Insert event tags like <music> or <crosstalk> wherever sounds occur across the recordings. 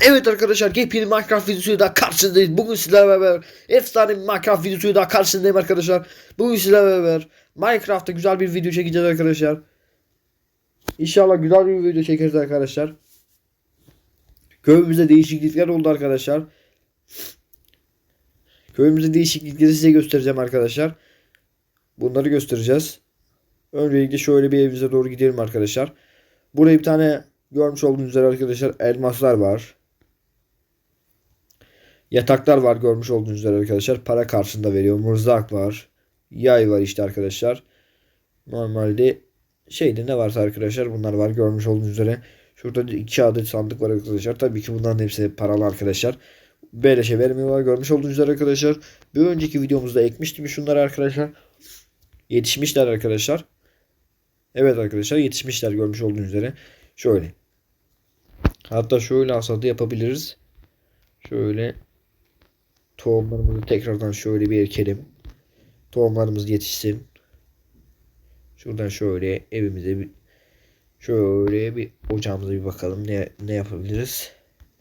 Evet arkadaşlar yepyeni Minecraft videosuyla daha karşınızdayız. Bugün sizlerle beraber efsane bir Minecraft videosuyla daha karşınızdayım arkadaşlar. Bugün sizlerle beraber Minecraft'ta güzel bir video çekeceğiz arkadaşlar. İnşallah güzel bir video çekeriz arkadaşlar. Köyümüzde değişiklikler oldu arkadaşlar. Köyümüzde değişiklikleri size göstereceğim arkadaşlar. Bunları göstereceğiz. Öncelikle şöyle bir evimize doğru gidelim arkadaşlar. Buraya bir tane görmüş olduğunuz üzere arkadaşlar elmaslar var. Yataklar var görmüş olduğunuz üzere arkadaşlar. Para karşında veriyor. Mızrak var. Yay var işte arkadaşlar. Normalde şeyde ne varsa arkadaşlar bunlar var görmüş olduğunuz üzere. Şurada iki adet sandık var arkadaşlar. Tabii ki bunların hepsi paralı arkadaşlar. Beleşe vermiyorlar görmüş olduğunuz üzere arkadaşlar. Bir önceki videomuzda ekmiştim şunları arkadaşlar. Yetişmişler arkadaşlar. Evet arkadaşlar yetişmişler görmüş olduğunuz üzere. Şöyle. Hatta şöyle hasadı yapabiliriz. Şöyle tohumlarımızı tekrardan şöyle bir ekelim. Tohumlarımız yetişsin. Şuradan şöyle evimize bir şöyle bir ocağımıza bir bakalım ne ne yapabiliriz.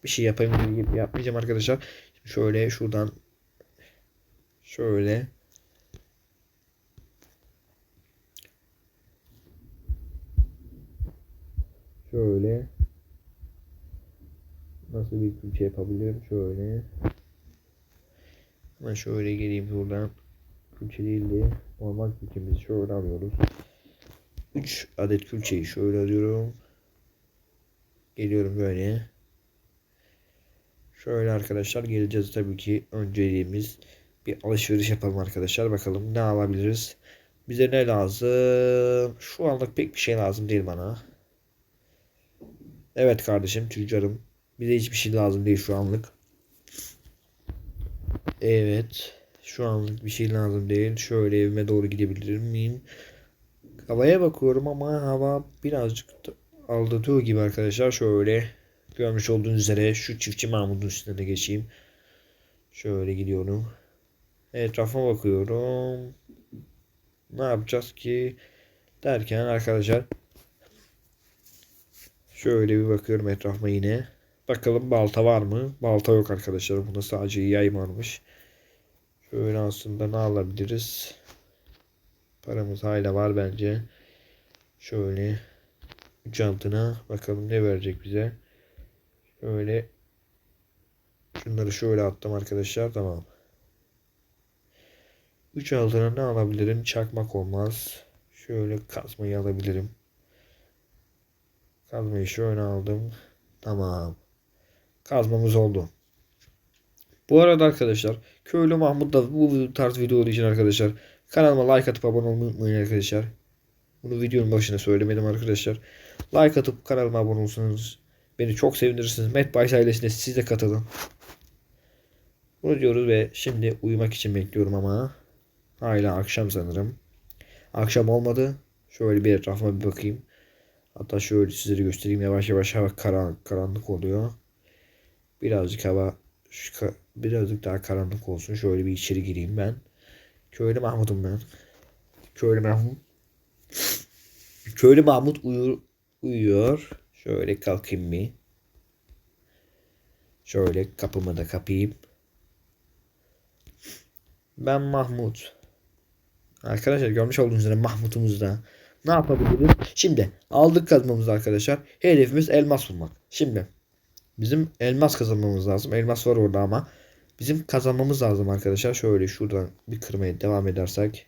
Bir şey yapayım gibi yapmayacağım arkadaşlar. Şimdi şöyle şuradan şöyle Şöyle. Nasıl bir külçe yapabilirim? Şöyle. Hemen şöyle geleyim buradan. Külçe değil de normal külçemizi şöyle alıyoruz. 3 adet külçeyi şöyle alıyorum. Geliyorum böyle. Şöyle arkadaşlar geleceğiz tabii ki önceliğimiz bir alışveriş yapalım arkadaşlar. Bakalım ne alabiliriz. Bize ne lazım? Şu anlık pek bir şey lazım değil bana. Evet kardeşim tüccarım. Bize hiçbir şey lazım değil şu anlık. Evet. Şu anlık bir şey lazım değil. Şöyle evime doğru gidebilir miyim? Havaya bakıyorum ama hava birazcık da aldatıyor gibi arkadaşlar. Şöyle görmüş olduğunuz üzere şu çiftçi Mahmut'un üstüne de geçeyim. Şöyle gidiyorum. Etrafa bakıyorum. Ne yapacağız ki? Derken arkadaşlar Şöyle bir bakıyorum etrafıma yine. Bakalım balta var mı? Balta yok arkadaşlar. Bunda sadece yay varmış. Şöyle aslında ne alabiliriz? Paramız hala var bence. Şöyle 3 altına bakalım ne verecek bize. Şöyle şunları şöyle attım arkadaşlar. Tamam. 3 altına ne alabilirim? Çakmak olmaz. Şöyle kazmayı alabilirim. Kazmayı şöyle aldım. Tamam. Kazmamız oldu. Bu arada arkadaşlar Köylü Mahmut da bu tarz videolar için arkadaşlar kanalıma like atıp abone olmayı unutmayın arkadaşlar. Bunu videonun başına söylemedim arkadaşlar. Like atıp kanalıma abone olursanız beni çok sevindirirsiniz. Met Bays ailesine siz de katılın. Bunu diyoruz ve şimdi uyumak için bekliyorum ama hala akşam sanırım. Akşam olmadı. Şöyle bir etrafıma bir bakayım. Hatta şöyle sizlere göstereyim. Yavaş yavaş hava karan, karanlık oluyor. Birazcık hava birazcık daha karanlık olsun. Şöyle bir içeri gireyim ben. Köylü Mahmut'um ben. Köylü Mahmut. Köylü Mahmut uyur, uyuyor. Şöyle kalkayım bir. Şöyle kapımı da kapayım. Ben Mahmut. Arkadaşlar görmüş olduğunuz üzere Mahmut'umuz da ne yapabiliriz? Şimdi aldık kazmamızı arkadaşlar. Hedefimiz elmas bulmak. Şimdi bizim elmas kazanmamız lazım. Elmas var orada ama bizim kazanmamız lazım arkadaşlar. Şöyle şuradan bir kırmaya devam edersek.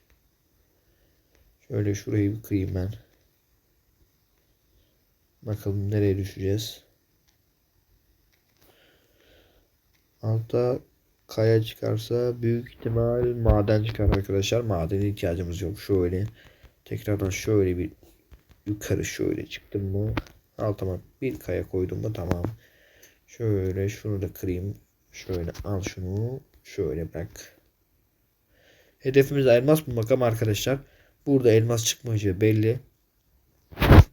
Şöyle şurayı bir kırayım ben. Bakalım nereye düşeceğiz. Altta kaya çıkarsa büyük ihtimal maden çıkar arkadaşlar. Madene ihtiyacımız yok. Şöyle Tekrardan şöyle bir yukarı şöyle çıktım mı altıma bir kaya koydum mu tamam. Şöyle şunu da kırayım. Şöyle al şunu. Şöyle bırak. Hedefimiz elmas bulmak ama arkadaşlar burada elmas çıkmayacağı belli.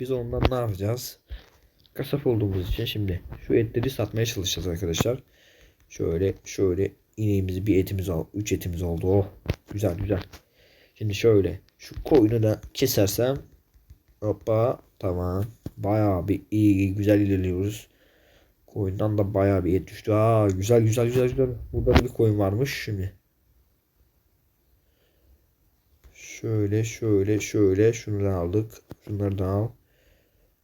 Biz ondan ne yapacağız? Kasap olduğumuz için şimdi şu etleri satmaya çalışacağız arkadaşlar. Şöyle şöyle ineğimizi bir etimiz al. Üç etimiz oldu. Oh, güzel güzel. Şimdi şöyle şu koyunu da kesersem hoppa tamam. Bayağı bir iyi güzel ilerliyoruz. Koyundan da bayağı bir et düştü. Aa güzel güzel güzel güzel. Burada da bir koyun varmış şimdi. Şöyle şöyle şöyle da aldık. Şunları da al.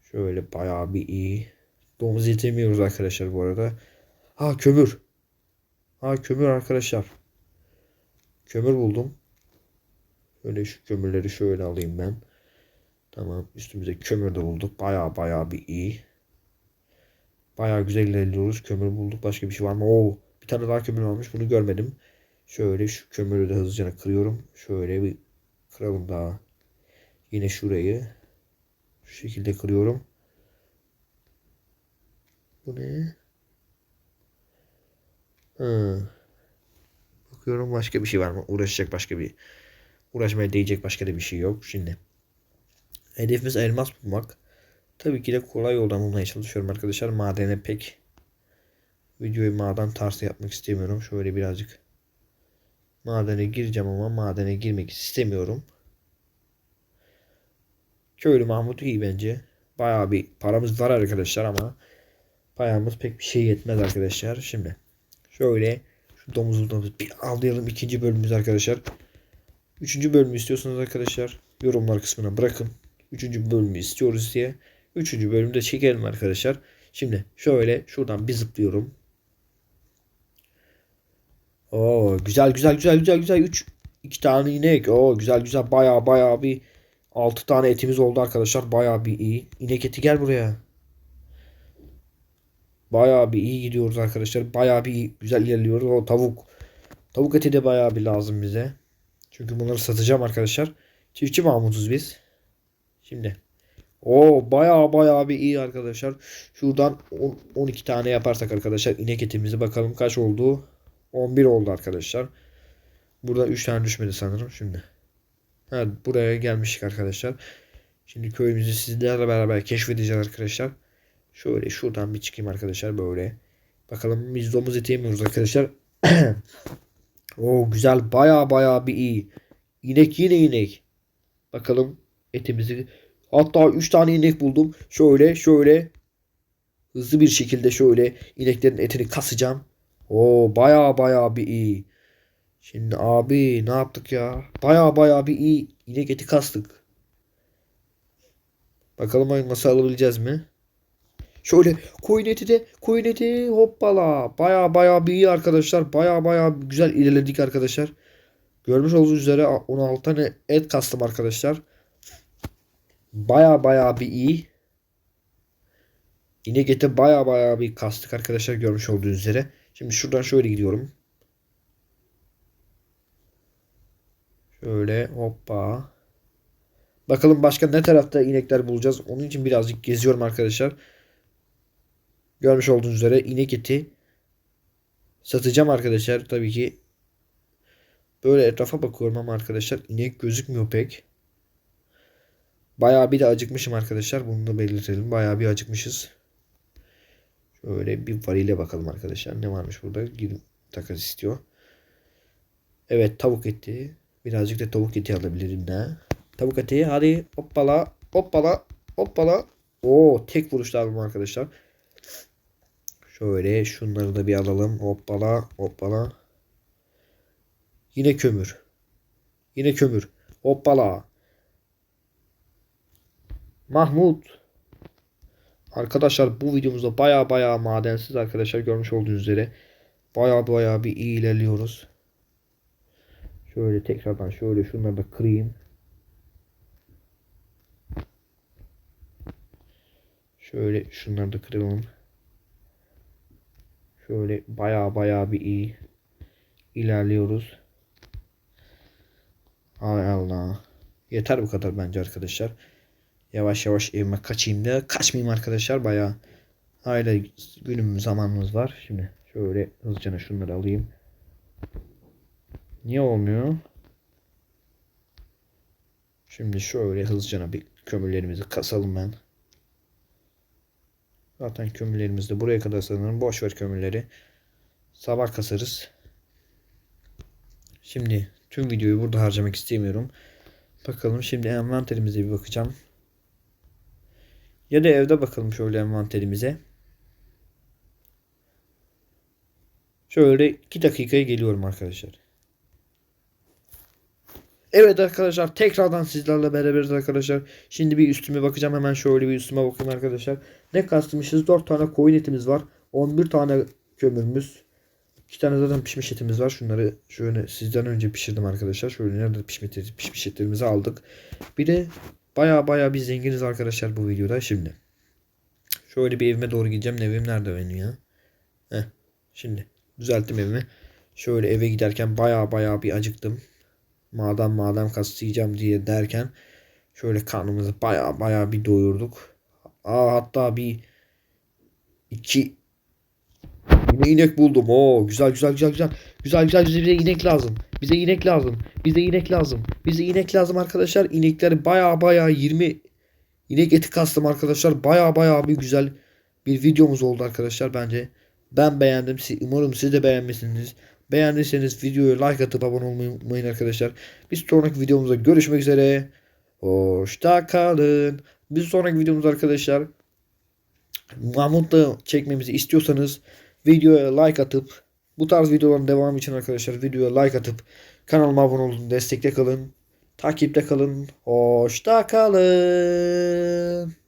Şöyle bayağı bir iyi. Domuz eti yemiyoruz arkadaşlar bu arada. Ha kömür. Ha kömür arkadaşlar. Kömür buldum. Şöyle şu kömürleri şöyle alayım ben. Tamam üstümüze kömür de bulduk. Bayağı bayağı bir iyi. Bayağı güzel ilerliyoruz. Kömür bulduk. Başka bir şey var mı? Oo, bir tane daha kömür varmış. Bunu görmedim. Şöyle şu kömürü de hızlıca kırıyorum. Şöyle bir kıralım daha. Yine şurayı. Şu şekilde kırıyorum. Bu ne? Hı. Bakıyorum başka bir şey var mı? Uğraşacak başka bir uğraşmaya değecek başka da bir şey yok. Şimdi hedefimiz elmas bulmak. Tabii ki de kolay yoldan bulmaya çalışıyorum arkadaşlar. Madene pek videoyu maden tarzı yapmak istemiyorum. Şöyle birazcık madene gireceğim ama madene girmek istemiyorum. Köylü Mahmut iyi bence. Bayağı bir paramız var arkadaşlar ama payamız pek bir şey yetmez arkadaşlar. Şimdi şöyle şu domuzluğumuzu bir avlayalım ikinci bölümümüz arkadaşlar. Üçüncü bölümü istiyorsanız arkadaşlar yorumlar kısmına bırakın. Üçüncü bölümü istiyoruz diye. Üçüncü bölümde çekelim arkadaşlar. Şimdi şöyle şuradan bir zıplıyorum. Oo güzel güzel güzel güzel güzel. Üç iki tane inek. Oo güzel güzel baya baya bir altı tane etimiz oldu arkadaşlar. Baya bir iyi. İnek eti gel buraya. Baya bir iyi gidiyoruz arkadaşlar. Baya bir iyi, güzel ilerliyoruz. O tavuk. Tavuk eti de baya bir lazım bize. Çünkü bunları satacağım arkadaşlar. Çiftçi Mahmut'uz biz. Şimdi. O baya baya bir iyi arkadaşlar. Şuradan 10, 12 tane yaparsak arkadaşlar inek etimizi bakalım kaç oldu. 11 oldu arkadaşlar. Burada 3 tane düşmedi sanırım şimdi. Evet buraya gelmiştik arkadaşlar. Şimdi köyümüzü sizlerle beraber keşfedeceğiz arkadaşlar. Şöyle şuradan bir çıkayım arkadaşlar böyle. Bakalım biz domuz eti yemiyoruz arkadaşlar. <clears throat> o güzel baya baya bir iyi. İnek yine inek. Bakalım etimizi. Hatta 3 tane inek buldum. Şöyle şöyle. Hızlı bir şekilde şöyle ineklerin etini kasacağım. O baya baya bir iyi. Şimdi abi ne yaptık ya? Baya baya bir iyi inek eti kastık. Bakalım elması alabileceğiz mi? Şöyle koyun eti de koyun eti hoppala. Baya baya bir iyi arkadaşlar. Baya baya güzel ilerledik arkadaşlar. Görmüş olduğunuz üzere 16 tane et kastım arkadaşlar. Baya baya bir iyi. İnek eti baya baya bir kastık arkadaşlar görmüş olduğunuz üzere. Şimdi şuradan şöyle gidiyorum. Şöyle hoppa. Bakalım başka ne tarafta inekler bulacağız. Onun için birazcık geziyorum arkadaşlar. Görmüş olduğunuz üzere inek eti satacağım arkadaşlar. Tabii ki böyle etrafa bakıyorum ama arkadaşlar inek gözükmüyor pek. Bayağı bir de acıkmışım arkadaşlar. Bunu da belirtelim. Bayağı bir acıkmışız. Şöyle bir varile bakalım arkadaşlar. Ne varmış burada? Gidip takas istiyor. Evet tavuk eti. Birazcık da tavuk eti alabilirim de. Tavuk eti hadi hoppala hoppala hoppala. Oo tek vuruşta aldım arkadaşlar. Şöyle şunları da bir alalım. Hoppala hoppala. Yine kömür. Yine kömür. Hoppala. Mahmut. Arkadaşlar bu videomuzda baya baya madensiz arkadaşlar görmüş olduğunuz üzere. Baya baya bir iyi ilerliyoruz. Şöyle tekrardan şöyle şunları da kırayım. Şöyle şunları da kıralım. Şöyle baya baya bir iyi ilerliyoruz. Hay Allah. Yeter bu kadar bence arkadaşlar. Yavaş yavaş evime kaçayım da kaçmayayım arkadaşlar. Baya hala günüm zamanımız var. Şimdi şöyle hızlıca şunları alayım. Niye olmuyor? Şimdi şöyle hızlıca bir kömürlerimizi kasalım ben. Zaten kömürlerimiz de buraya kadar sanırım. Boş ver kömürleri. Sabah kasarız. Şimdi tüm videoyu burada harcamak istemiyorum. Bakalım şimdi envanterimize bir bakacağım. Ya da evde bakalım şöyle envanterimize. Şöyle 2 dakikaya geliyorum arkadaşlar. Evet arkadaşlar tekrardan sizlerle beraberiz arkadaşlar. Şimdi bir üstüme bakacağım hemen şöyle bir üstüme bakayım arkadaşlar. Ne kastmışız? 4 tane koyun etimiz var. 11 tane kömürümüz. 2 tane zaten pişmiş etimiz var. Şunları şöyle sizden önce pişirdim arkadaşlar. Şöyle nerede pişmiş, pişmiş etlerimizi aldık. Bir de baya baya bir zenginiz arkadaşlar bu videoda şimdi. Şöyle bir evime doğru gideceğim. Evim nerede benim ya? Heh. Şimdi düzelttim evimi. Şöyle eve giderken baya baya bir acıktım. Madem madem kastlayacağım diye derken şöyle karnımızı baya baya bir doyurduk. Aa hatta bir iki yine inek buldum. Oo güzel güzel güzel güzel. Güzel güzel bize, inek lazım. Bize inek lazım. Bize inek lazım. Bize inek lazım arkadaşlar. İnekleri baya baya 20 inek eti kastım arkadaşlar. Baya baya bir güzel bir videomuz oldu arkadaşlar bence. Ben beğendim. Umarım siz de beğenmişsiniz. Beğendiyseniz videoya like atıp abone olmayı unutmayın arkadaşlar. Bir sonraki videomuzda görüşmek üzere. Hoşça kalın. Bir sonraki videomuz arkadaşlar. Mahmut'la çekmemizi istiyorsanız videoya like atıp bu tarz videoların devamı için arkadaşlar videoya like atıp kanalıma abone olun, destekte kalın, takipte kalın. Hoşça kalın.